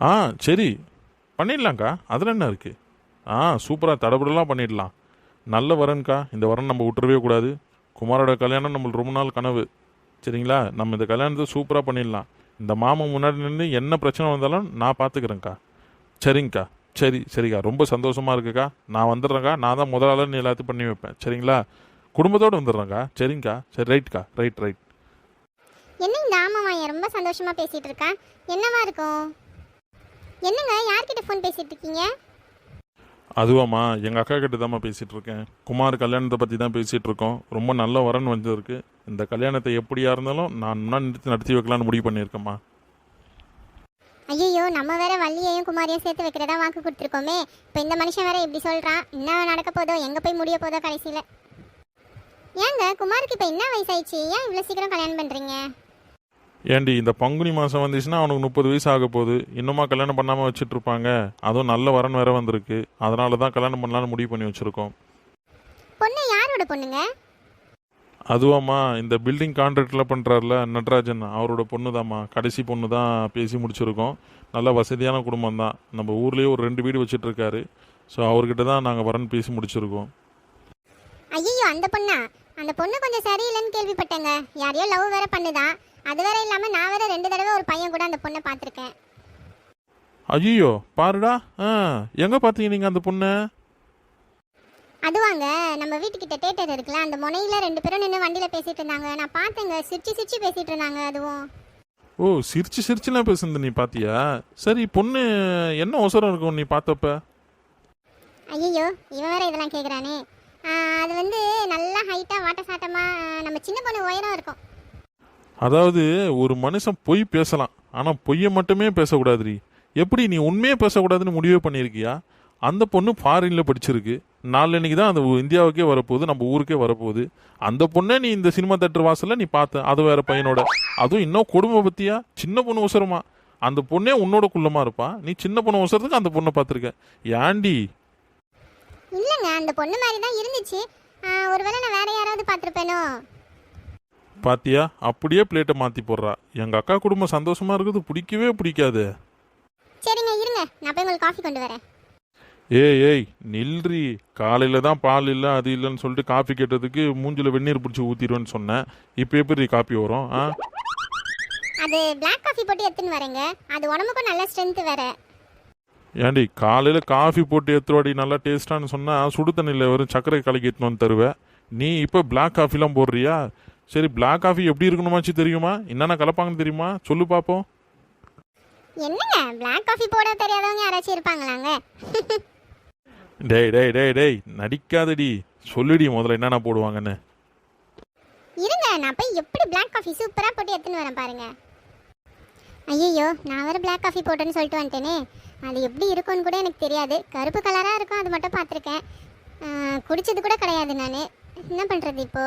ஆ சரி. பண்ணிடலாம்க்கா. அதில் என்ன இருக்குது ஆ சூப்பராக தடபுடலாம் பண்ணிடலாம். நல்ல வரன்க்கா. இந்த வரன் நம்ம விட்டுறவே கூடாது. குமாரோட கல்யாணம் நம்மளுக்கு ரொம்ப நாள் கனவு. சரிங்களா? நம்ம இந்த கல்யாணத்தை சூப்பராக பண்ணிடலாம். இந்த மாமன் முன்னாடி நின்று என்ன பிரச்சனை வந்தாலும் நான் பார்த்துக்கிறேங்க்கா சரிங்க்கா சரி சரிக்கா. ரொம்ப சந்தோஷமாக இருக்குக்கா. நான் வந்துடுறேங்க்கா நான் தான் முதலாளர் நீ எல்லாத்தையும் பண்ணி வைப்பேன். சரிங்களா? குடும்பத்தோடு வந்துடுறேங்க்கா சரிங்க்கா சரி ரைட்க்கா ரைட் ரைட். என்ன இந்த ரொம்ப சந்தோஷமாக பேசிகிட்டு இருக்கா? என்னவா இருக்கும்? என்னங்க யார்கிட்ட ஃபோன் பேசிட்டு இருக்கீங்க அதுவாம்மா எங்கள் அக்கா கிட்ட தாம்மா பேசிகிட்டு இருக்கேன் குமார் கல்யாணத்தை பற்றி தான் பேசிகிட்டு இருக்கோம் ரொம்ப நல்ல வரன் வந்திருக்கு. இந்த கல்யாணத்தை எப்படியா இருந்தாலும் நான் முன்னாடி நிறுத்தி நடத்தி வைக்கலாம்னு முடிவு பண்ணியிருக்கேம்மா. ஐயோ நம்ம வேற வள்ளியையும் குமாரியும் சேர்த்து வைக்கிறதா வாக்கு கொடுத்துருக்கோமே. இப்போ இந்த மனுஷன் வேற இப்படி சொல்றான். என்ன நடக்க போதோ எங்க போய் முடிய போதோ கடைசியில. ஏங்க குமாருக்கு இப்போ என்ன வயசாயிடுச்சு? ஏன் இவ்வளோ சீக்கிரம் கல்யாணம் பண்றீங்க? ஏண்டி இந்த பங்குனி மாதம் வந்துச்சுன்னா அவனுக்கு முப்பது வயசு ஆக போகுது. இன்னுமா கல்யாணம் பண்ணாமல் வச்சுட்டு இருப்பாங்க அதுவும் நல்ல வரன் வேற வந்திருக்கு. அதனால தான் கல்யாணம் பண்ணலான்னு முடிவு பண்ணி வச்சுருக்கோம். பொண்ணு யாரோட பொண்ணுங்க? அதுவாம்மா இந்த பில்டிங் கான்ட்ராக்டில் பண்ணுறாருல நட்ராஜன். அவரோட பொண்ணு தாம்மா கடைசி பொண்ணு தான் பேசி முடிச்சிருக்கோம். நல்ல வசதியான குடும்பம் தான் நம்ம ஊர்லேயே ஒரு ரெண்டு வீடு வச்சுட்டு இருக்காரு ஸோ அவர்கிட்ட தான் நாங்கள் வரன் பேசி முடிச்சிருக்கோம். ஐயோ அந்த பொண்ணா? அந்த பொண்ணு கொஞ்சம் சரியில்லைன்னு கேள்விப்பட்டேங்க. யாரையோ லவ் வேற பண்ணுதான் அது வேற இல்லாம நான் வேற ரெண்டு தடவை ஒரு பையன் கூட அந்த பொண்ணை பார்த்துருக்கேன். ஐயோ பாருடா. ஆ எங்கே பார்த்தீங்க நீங்கள் அந்த பொண்ணை? அதுவாங்க நம்ம வீட்டுக்கிட்ட தேட்டர் இருக்குல்ல அந்த முனையில ரெண்டு பேரும் நின்று வண்டியில பேசிட்டு இருந்தாங்க. நான் பார்த்தேங்க சிரிச்சு சிரிச்சு பேசிட்டு இருந்தாங்க அதுவும். ஓ சிரிச்சு சிரிச்சுலாம் பேசுனது நீ பாத்தியா? சரி பொண்ணு என்ன அவசரம் இருக்கும் நீ பார்த்தப்ப? ஐயோ இவன் வேற இதெல்லாம் கேட்குறானே அது வந்து நல்லா ஹைட்டா வாட்ட சாட்டமா ஆ, நம்ம சின்ன பொண்ணு உயரம் இருக்கும். அதாவது ஒரு மனுஷன் பொய் பேசலாம் ஆனால் பொய்யை மட்டுமே பேசக்கூடாதுரி எப்படி நீ உண்மையே பேசக்கூடாதுன்னு முடிவே பண்ணியிருக்கியா? அந்த பொண்ணு ஃபாரினில் படிச்சிருக்கு. நாளன்னைக்கு தான் அந்த இந்தியாவுக்கே வரப்போகுது நம்ம ஊருக்கே வரப்போகுது. அந்த பொண்ணை நீ இந்த சினிமா தேட்டர் வாசலில் நீ பார்த்த அது வேற பையனோட. அதுவும் இன்னும் கொடுமை பற்றியா சின்ன பொண்ணு உசரமா. அந்த பொண்ணே உன்னோட குள்ளமா இருப்பா. நீ சின்ன பொண்ணு உசரத்துக்கு அந்த பொண்ணை பார்த்துருக்க. ஏண்டி இல்லைங்க அந்த பொண்ணு மாதிரி தான் இருந்துச்சு. ஒருவேளை நான் வேற யாராவது பார்த்துருப்பேனோ? பாத்தியா? அப்படியே பிளேட்டை மாத்தி போடுறா. எங்க அக்கா குடும்பம் சந்தோஷமா இருக்குது பிடிக்கவே பிடிக்காது. சரிங்க இருங்க. நான் போய் உங்களுக்கு காஃபி கொண்டு வரேன். ஏய் ஏய் நில்றி. காலையில தான் பால் இல்லை அது இல்லைன்னு சொல்லிட்டு காஃபி கேட்டதுக்கு மூஞ்சில வெந்நீர் பிடிச்சி ஊத்திடுவேன்னு சொன்னேன். இப்போ எப்படி காப்பி வரும் ஆ? அது பிளாக் காஃபி போட்டு எடுத்துன்னு வரேங்க. அது உடம்புக்கும் நல்ல ஸ்ட்ரென்த் வேற. ஏண்டி காலையில காஃபி போட்டு எடுத்துவாடி நல்லா டேஸ்டான்னு சொன்னா சுடு தண்ணியில் வெறும் சர்க்கரை கலக்கி எடுத்துன்னு வந்து தருவேன் நீ இப்போ பிளாக் காஃபிலாம் போடுறியா? சரி பிளாக் காஃபி எப்படி இருக்கணுமாச்சு தெரியுமா? என்னென்ன கலப்பாங்கன்னு தெரியுமா? சொல்லு பார்ப்போம் என்னங்க? பிளாக் காஃபி போட தெரியாதவங்க யாராச்சும் இருப்பாங்களாங்க? டேய் டேய் டேய் டேய் நடிக்காதடி. சொல்லுடி முதல்ல என்னென்ன போடுவாங்கன்னு. இருங்க நான் போய் எப்படி பிளாக் காஃபி சூப்பரா போட்டு எடுத்துன்னு வரேன் பாருங்க. ஐயோ நான் வேற பிளாக் காஃபி போட்டேன்னு சொல்லிட்டு வந்துட்டேனே. அது எப்படி இருக்கும்னு கூட எனக்கு தெரியாது. கருப்பு கலராக இருக்கும் அது மட்டும் பார்த்துருக்கேன். குடிச்சது கூட கிடையாது நான். என்ன பண்ணுறது இப்போ?